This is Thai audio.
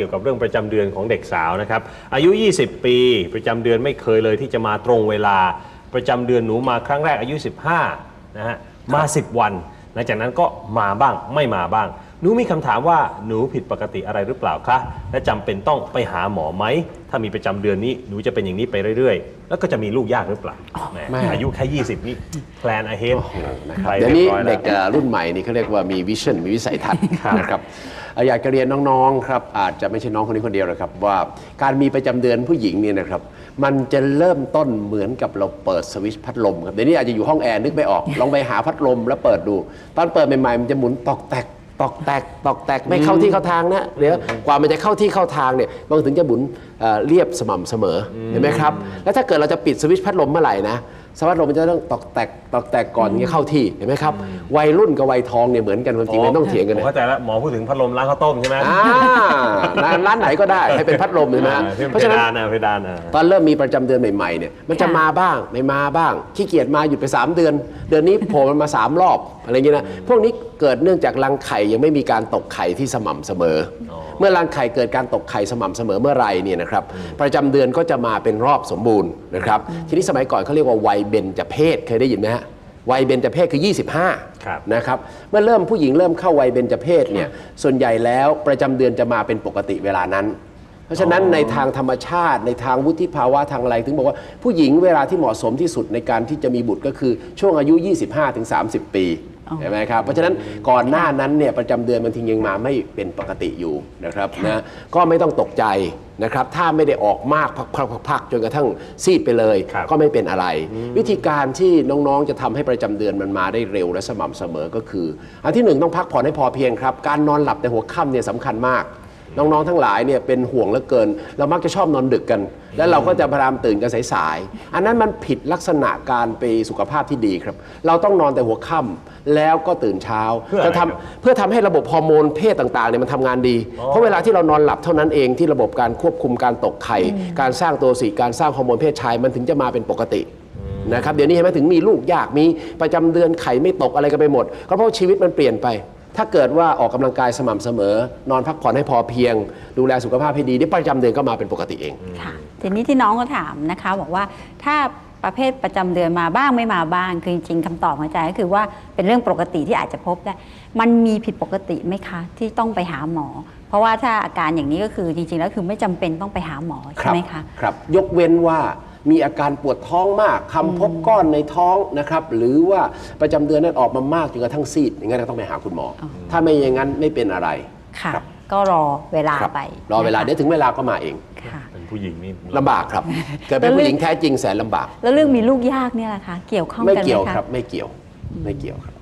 กี่ยวกับเรื่องประจำเดือนของเด็กสาวนะครับ อายุ 20 ปี ประจำเดือนไม่เคยเลยที่จะมาตรงเวลา ประจำเดือนหนูมาครั้งแรกอายุ 15นะฮะมา 10 วัน หลังจากนั้นก็มาบ้างไม่มาบ้าง หนูมีคำถามว่าหนูผิดปกติอะไรหรือเปล่าคะ และจำเป็นต้องไปหาหมอไหม ถ้ามีประจำเดือนนี้หนูจะเป็นอย่างนี้ไปเรื่อยๆ แล้วก็จะมีลูกยากหรือเปล่าแหมแม่ อายุแค่20 นี่แพลนอาเฮดนะครับเดี๋ยวนี้เด็กเอ่อรุ่นใหม่นี่เขาเรียกว่ามีวิชั่นมีวิสัยทัศน์นะครับเอ่ออยากจะเรียนน้องๆครับอาจจะไม่ใช่น้องคนนี้คนเดียวหรอกครับว่าการมีประจำเดือนผู้หญิงเนี่ยนะครับมันจะเริ่มต้นเหมือนกับเราเปิดสวิตช์พัดลมครับเดี๋ยวนี้อาจจะอยู่ห้องแอร์นึกไม่ออก ลองไปหาพัดลมแล้วเปิดดู ตอนเปิดใหม่ๆมันจะหมุนตอกแตก ตอกแตกตอกแตกไม่เข้าที่เข้าทางนะเดี๋ยวกว่ามันจะเข้าที่เข้าทางเนี่ยมันถึงจะหมุนเอ่อเรียบสม่ำเสมอเห็นไหมครับ แล้วถ้าเกิดเราจะปิดสวิตช์พัดลมเมื่อไหร่นะสวัสดลมมันจะต้องตอกแตกตอกแตกก่อนถึงจะเข้าที่เห็นไหมครับ วัยรุ่นกับวัยทองเนี่ยเหมือนกันความจริงไม่ต้องเถียงกันผมนะเข้าใจแล้วหมอพูดถึงพัดลมร้านข้าวต้มใช่ไหมอ่าร้านร้านไหนก็ได้ให้เป็นพัดลมใช่ไหมฮะอ่าที่เพเพราะฉะนั้น ดานนะเพดานอะตอนเริ่มมีประจำเดือนใหม่ๆเนี่ยมันจะค่ะมาบ้างไม่มาบ้างขี้เกียจมาหยุดไป 3 เดือน เดือนนี้โผล่มันมา 3 รอบอะไรอย่างเงี้ยนะพวกนี้เกิดเนื่องจากรังไข่ยังไม่มีการตกไข่ที่สม่ำเสมออเมื่อรังไข่เกิดการตกไข่สม่ำเสมอเมื่อไหรเนี่ยนะครับประจำเดือนก็จะมาเป็นรอบสมบูรณ์นะครับทีนี้สมัยก่อนเขาเรียกว่าวัยเบญจเพศเคยได้ยินไหมฮะ วัยเบญจเพศคือ25ครับนะครับเมื่อเริ่มผู้หญิงเริ่มเข้าวัยเบญจเพศเนี่ยส่วนใหญ่แล้วประจำเดือนจะมาเป็นปกติเวลานั้น เพราะฉะนั้นในทางธรรมชาติในทางวุฒิภาวะทางอะไรถึงบอกว่าผู้หญิงเวลาที่เหมาะสมที่สุดในการที่จะมีบุตรก็คือช่วงอายุ 25-30 ปี ใช่ไหมครับเพราะฉะนั้นก่อนหน้านั้นเนี่ยประจำเดือนมันทิ้งยังมาไม่เป็นปกติอยู่นะครับนะก็ไม่ต้องตกใจนะครับถ้าไม่ได้ออกมากพักๆๆๆจนกระทั่งซีดไปเลย ครับก็ไม่เป็นอะไร วิธีการที่น้องๆจะทำให้ประจำเดือนมันมาได้เร็วและสม่ำเสมอก็คือ อันที่หนึ่งต้องพักผ่อนให้พอเพียงครับ การนอนหลับในหัวค่ำเนี่ยสำคัญมาก น้องๆทั้งหลายเนี่ยเป็นห่วงเหลือเกิน เรามักจะชอบนอนดึกกัน แล้วเราก็จะพยายามตื่นกันสายๆอันนั้นมันผิดลักษณะการไปสุขภาพที่ดีครับ เราต้องนอนแต่หัวค่ำแล้วก็ตื่นเช้าเพื่ออะไรจะทำครับเพื่อทำให้ระบบฮอร์โมนเพศต่างๆเนี่ยมันทำงานดี เพราะเวลาที่เรานอนหลับเท่านั้นเองที่ระบบการควบคุมการตกไข่ การสร้างตัวสีการสร้างฮอร์โมนเพศชายมันถึงจะมาเป็นปกตินะครับเดี๋ยวนี้เห็นไหมถึงมีลูกยากมีประจำเดือนไข่ไม่ตกอะไรกันไปหมด ก็เพราะชีวิตมันเปลี่ยนไป ถ้าเกิดว่าออกกำลังกายสม่ำเสมอ นอนพักผ่อนให้พอเพียง ดูแลสุขภาพให้ดีเดี๋ยวประจำเดือนก็มาเป็นปกติเองค่ะทีนี้ที่น้องก็ถามนะคะบอกว่าถ้าประเภทประจำเดือนมาบ้างไม่มาบ้าง คือจริงๆคำตอบของอาจารย์ก็คือว่าเป็นเรื่องปกติที่อาจจะพบได้ มันมีผิดปกติไหมคะที่ต้องไปหาหมอ เพราะว่าถ้าอาการอย่างนี้ก็คือจริงๆแล้วคือไม่จำเป็นต้องไปหาหมอใช่ไหมคะครับ ยกเว้นว่า มีอาการปวดท้องมากคำพบก้อนในท้องนะครับหรือว่าประจำเดือนนั้นออกมามากจนกระทั่งซีดอย่างนั้นก็ต้องไปหาคุณหมออถ้าไม่อย่างนั้นไม่เป็นอะไร ค่ะ ครับ ก็รอเวลาครับไปรอเวลานะคะเดี๋ยวถึงเวลาก็มาเองค่ะ เป็นผู้หญิงนี่ลำบากครับเกิดเป็นผู้หญิงแท้จริงแสนลำบาก แล้วเรื่องมีลูกยากเนี่ยแหละคะ เกี่ยวข้องไม่กันไหมเกี่ยวคะครับ ไม่เกี่ยวไม่เกี่ยวครับ